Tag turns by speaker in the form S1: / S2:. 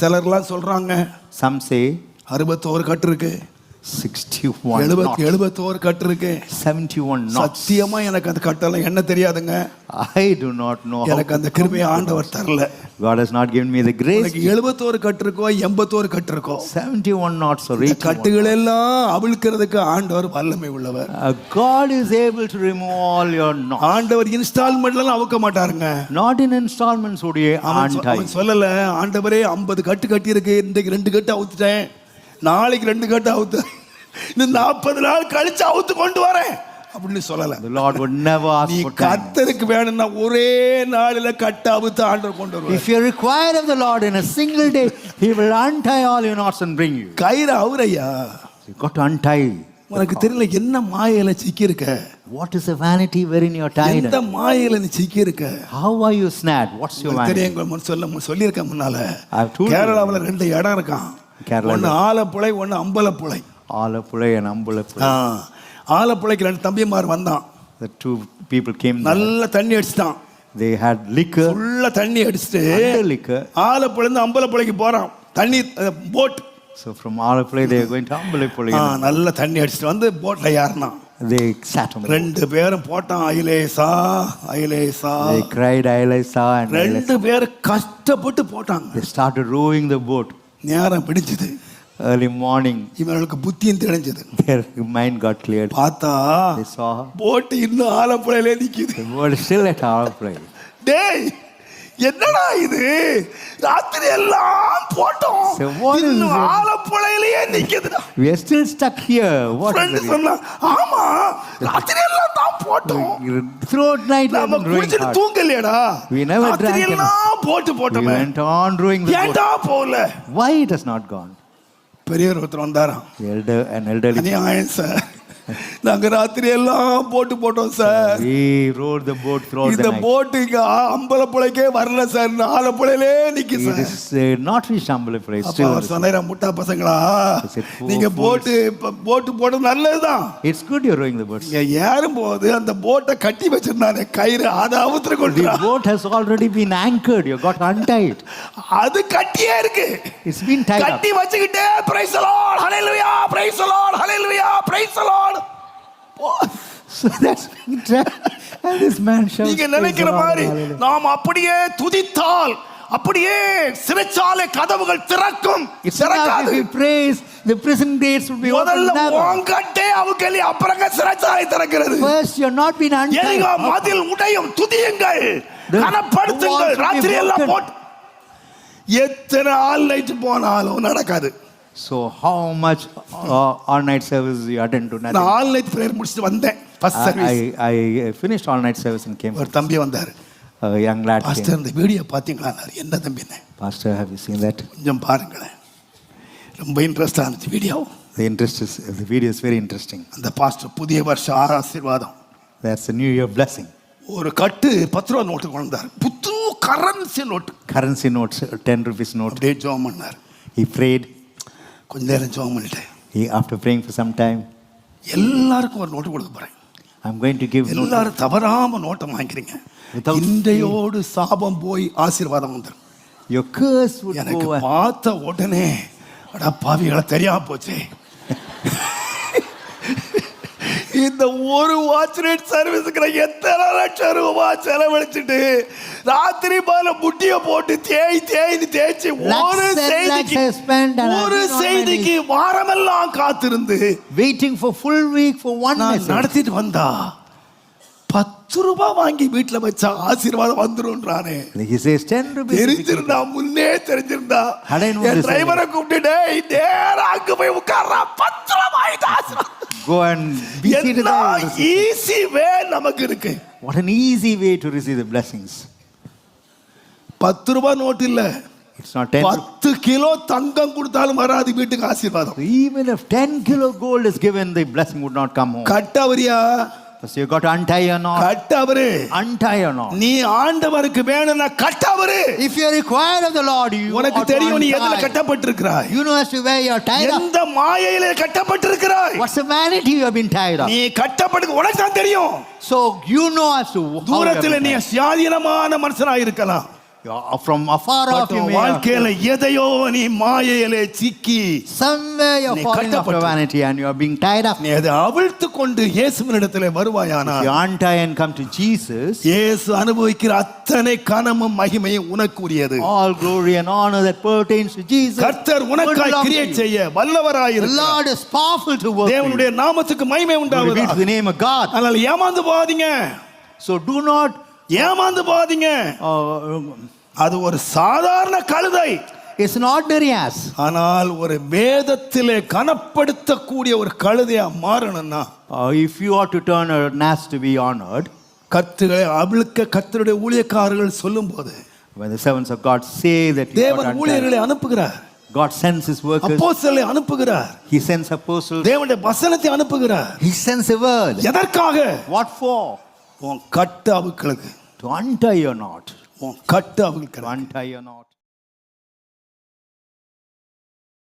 S1: சிலர்லாம் சொல்றாங்க.
S2: Some say
S1: அறுபத்தோரு கட்டு இருக்கு.
S2: 61
S1: எழுபத்தி எழுபத்தோரு கட்டு இருக்கு
S2: 71 knots.
S1: சத்தியமா எனக்கு அந்த கட்டெல்லாம் என்ன தெரியாதுங்க
S2: I do not know how
S1: எனக்கு அந்த கிருபையை ஆண்டவர் தரல
S2: God has not given me the grace.
S1: எழுபத்தோரு கட்டு இருக்கோ எண்பத்தோரு கட்டு இருக்கோ
S2: 71 knots or
S1: இந்த
S2: 81.
S1: கட்டுகள் எல்லாம் அவிழ்க்கிறதுக்கு ஆண்டவர் வல்லமை உள்ளவர்
S2: Uh, God is able to remove all your knots.
S1: ஆண்டவர் இன்ஸ்டால்மெண்ட்லாம் அவுக்க மாட்டாருங்க
S2: Not in installments.
S1: அவன் சொல்லல ஆண்டவரே ஐம்பது கட்டு கட்டி இருக்கு இன்றைக்கு ரெண்டு கட்டு அவுத்துட்டேன் நாளைக்கு ரெண்டு கட்டு அவுத்து இன்னும் நாற்பது நாள் கழிச்சு அவுத்து கொண்டு வரேன் அப்படின்னு சொல்லல
S2: The Lord would never ask
S1: நீ. கத்தருக்கு வேணும்னா ஒரே நாளில கட்டு அவுத்து ஆண்டவர் கொண்டு வருவார்
S2: If you're required of the Lord in a single day, He will untie all your knots and bring you.
S1: கயிறு அவரையா
S2: You got to untie.
S1: உனக்கு தெரியல என்ன மாயையில சிக்கி இருக்க
S2: What is the vanity wherein you're tied?
S1: எந்த மாயையில நீ சிக்கி இருக்க
S2: How are you snared? What's your
S1: உங்களுக்கு
S2: vanity?
S1: தெரியும் முன் சொல்ல சொல்லியிருக்கேன் முன்னால
S2: you.
S1: கேரளாவுல ரெண்டு இடம் இருக்கான் ஒன்னு ஆலப்புழை ஒன்னு அம்பலப்புழை
S2: Alapulai and Ambulapulai.
S1: ஆ, ஆலப்புழைக்கு ரெண்டு தம்பிமார் வந்தான்
S2: The two people came.
S1: நல்ல தண்ணி அடிச்சிட்டான்
S2: They had liquor,
S1: ஃபுல்லா தண்ணி அடிச்சுட்டு
S2: liquor.
S1: ஆலப்புழை இருந்து அம்பலப்புழைக்கு போறான் தண்ணி boat
S2: So from Alapulai, they were going to Ambulapulai.
S1: நல்ல தண்ணி அடிச்சுட்டு வந்து போட்ல ஏறினான்
S2: They sat on.
S1: ரெண்டு பேரும் போட்டான் அயிலேசா அயிலேசா
S2: They cried, Ailasa and Ailasa.
S1: ரெண்டு பேரும் கஷ்டப்பட்டு போட்டாங்க
S2: They started rowing the boat.
S1: நேரம் பிடிச்சது
S2: Early morning,
S1: இவர்களுக்கு புத்தியும் தெரிஞ்சது
S2: their mind got cleared.
S1: பார்த்தா
S2: They saw
S1: போட்டு இன்னும் ஆலப்புழையிலே
S2: boat is still at Alapulai.
S1: டேய் என்னடா இது ராத்திரி எல்லாம் போட்டோம் இன்னும்? ஆலப்புழையிலேயே நிக்குதுடா
S2: We are still stuck here. What is
S1: friend சொன்னா ஆமா ராத்திரி போட்டோம்?
S2: Throughout night, we have
S1: நாம
S2: been rowing
S1: குடிச்சிட்டு. தூங்கலையடா
S2: We never drank
S1: எல்லாம் போட்டு
S2: We
S1: போட்டோமே
S2: went on rowing the.
S1: ஏன்டா போகல
S2: Why it has not gone?
S1: பெரியவர் ஒருத்தர் வந்தாராம்
S2: elder, an elderly.
S1: அநியாயம் சார் நாங்க ராத்திரி எல்லாம் போட்டு போட்டோம் sir
S2: the boat throughout the
S1: இந்த. போட்டு இங்க அம்பலப்புழைக்கே வரல சார் ஆலப்புழையிலே நிக்கு சார்
S2: not reached Ambulapulai.
S1: அப்ப
S2: Still,
S1: அவர் சொன்னாரா முட்டா பசங்களா
S2: "Fool,
S1: நீங்க
S2: fools."
S1: போட்டு இப்ப போட்டு போட்டது நல்லதுதான்
S2: it's good you're rowing the boat.
S1: நீங்க ஏறும் போது அந்த போட்டை கட்டி வச்சிருந்தானே கயிறு அதை அவுத்துட்டு கொண்டு
S2: The boat has already been anchored. You got untied.
S1: அது கட்டியே இருக்கு
S2: been tied up.
S1: கட்டி வச்சுக்கிட்டே praise Lord hallelujah praise Lord hallelujah praise Lord
S2: So that's being tied. And this man shouts.
S1: நீங்க
S2: "Praise the
S1: நினைக்கிற மாதிரி
S2: hallelujah."
S1: நாம் அப்படியே துதித்தால் அப்படியே சிறைச்சாலை கதவுகள் திறக்கும் திறக்காது
S2: praise, the prison gates will be open
S1: முதல்ல
S2: never.
S1: உங்கட்டே அவுக்கலி அப்புறங்க சிறைச்சாலை திறக்கிறது
S2: First, you're not been
S1: எரிகோ
S2: untied.
S1: மதில் உடையும் துதியுங்கள் கனப்படுத்துங்கள் ராத்திரி எல்லாம். போட்டு எத்தனை ஆள் நைட்டு போனாலும் நடக்காது
S2: So, how much uh, all night service you attend to?
S1: நான். ஆல் நைட் பிரேயர் முடிச்சுட்டு வந்தேன் first
S2: I,
S1: service
S2: I finished all night service and came.
S1: ஒரு தம்பி வந்தார்
S2: lad came.
S1: பாஸ்டர் இந்த வீடியோ பார்த்தீங்களா என்ன தம்பின்னு
S2: Pastor, have you seen that?
S1: கொஞ்சம் பாருங்களேன் ரொம்ப இன்ட்ரெஸ்டாக இருந்துச்சு video
S2: The interest is the video is very interesting.
S1: அந்த பாஸ்டர் புதிய வருஷ ஆசீர்வாதம்
S2: That's a New Year blessing.
S1: ஒரு கட்டு பத்து ரூபா நோட்டு கொண்டு வந்தார் புத்து currency note
S2: Currency notes, uh, ten rupees note.
S1: அப்படியே ஜோம் பண்ணார்
S2: He prayed.
S1: கொஞ்ச நேரம் ஜோம் பண்ணிட்டேன்
S2: after praying for some time,
S1: எல்லாருக்கும் ஒரு நோட்டு கொடுக்க
S2: I'm going to give note.
S1: எல்லாரும் தவறாம நோட்டை வாங்கிக்கிறீங்க. இன்றையோடு சாபம் போய் ஆசீர்வாதம் வந்துடும்
S2: Your curse would
S1: எனக்கு. பார்த்த உடனே அடா பாவிகளை தெரியாம போச்சே. இந்த ஒரு வாட்ச் ரேட் சர்வீஸுக்கு எத்தனை லட்சம் ரூபாய் செலவழிச்சிட்டு ராத்திரி மேல முட்டிய போட்டு தேய் தேய்னு தேய்ச்சி செய்திக்கு ஒரு செய்திக்கு வாரமெல்லாம் காத்திருந்து
S2: full week for one
S1: நான்
S2: message.
S1: நடத்திட்டு வந்தா பத்து ரூபாய் வாங்கி வீட்டுல வச்சா ஆசீர்வாதம் வந்துரும்ன்றானே தெரிஞ்சிருந்தா முன்னே தெரிஞ்சிருந்தா என் டிரைவரை கூப்பிட்டு நேரா அங்க போய் உட்கார்றா பத்து ரூபாய் வாங்கிட்டு ஆசீர்வாதம். ஈஸி வே நமக்கு இருக்கு
S2: easy way to receive the blessings.
S1: பத்து ரூபாய் நோட்டு இல்ல
S2: Not ten. rupees.
S1: பத்து கிலோ தங்கம் கொடுத்தாலும் வராது வீட்டுக்கு ஆசீர்வாதம்
S2: Even if 10 kilo gold is given, the blessing would not come home.
S1: கட்டவரியா
S2: So you got to untie your knot.
S1: கட்டவரு
S2: Untie your knot.
S1: நீ ஆண்டவருக்கு வேணும்னா கட்டவரு
S2: If you are required of the Lord, you
S1: உனக்கு தெரியும் நீ எதுல. கட்டப்பட்டிருக்கிறாய்
S2: You know as to where you are tied up.
S1: எந்த மாயையில கட்டப்பட்டிருக்கிறாய்
S2: What's the vanity you have been tied up?
S1: நீ கட்டப்பட்டு உனக்கு தான் தெரியும்
S2: So you know as to how you have
S1: தூரத்தில் நீ. சுயாதீனமான மனுஷனா இருக்கலாம்
S2: from afar off, you
S1: உன்
S2: may
S1: வாழ்க்கையில எதையோ நீ மாயையிலே சிக்கி
S2: somewhere you're
S1: நீ
S2: falling off
S1: கட்டப்பட்டு-
S2: your vanity and you're being tied up.
S1: நீ அதை அவிழ்த்து கொண்டு இயேசுவினிடத்திலே வருவாயானா
S2: You untie and come to Jesus.
S1: இயேசு அனுபவிக்கிற அத்தனை கனமும் மகிமையும் உனக்குரியது
S2: All glory and honor that pertains to Jesus.
S1: கர்த்தர்
S2: will
S1: உனக்காய்
S2: belong to
S1: கிரியை
S2: you.
S1: செய்ய
S2: The
S1: வல்லவராயிருக்கிறார்
S2: Lord is powerful to work. for you.
S1: தேவனுடைய நாமத்துக்கு மகிமை
S2: the name of God.
S1: அதனால ஏமாந்து போகாதீங்க
S2: So do not.
S1: ஏமாந்து போகாதீங்க
S2: Uh,
S1: அது ஒரு சாதாரண கழுதை
S2: it's an ordinary ass.
S1: ஆனால் ஒரு வேதத்திலே கனப்படுத்தக்கூடிய ஒரு கழுதையா மாறணும்னா
S2: Uh, if you are to turn an ass to be honored,
S1: கத்துகளை அவிழ்க்க கத்தருடைய ஊழியக்காரர்கள் சொல்லும் போது
S2: when the servants of God say that
S1: தேவன் ஊழியர்களை அனுப்புகிறார்
S2: God sends His workers.
S1: அப்போஸ்தலரை அனுப்புகிறார்
S2: He sends apostles.
S1: தேவனுடைய வசனத்தை அனுப்புகிறார்
S2: He sends a word.
S1: எதற்காக
S2: What for?
S1: உன் கட்டு அவுக்களுக்கு
S2: To untie your knot.
S1: உன் கட்டு
S2: To
S1: அவுக்கள்
S2: untie your knot.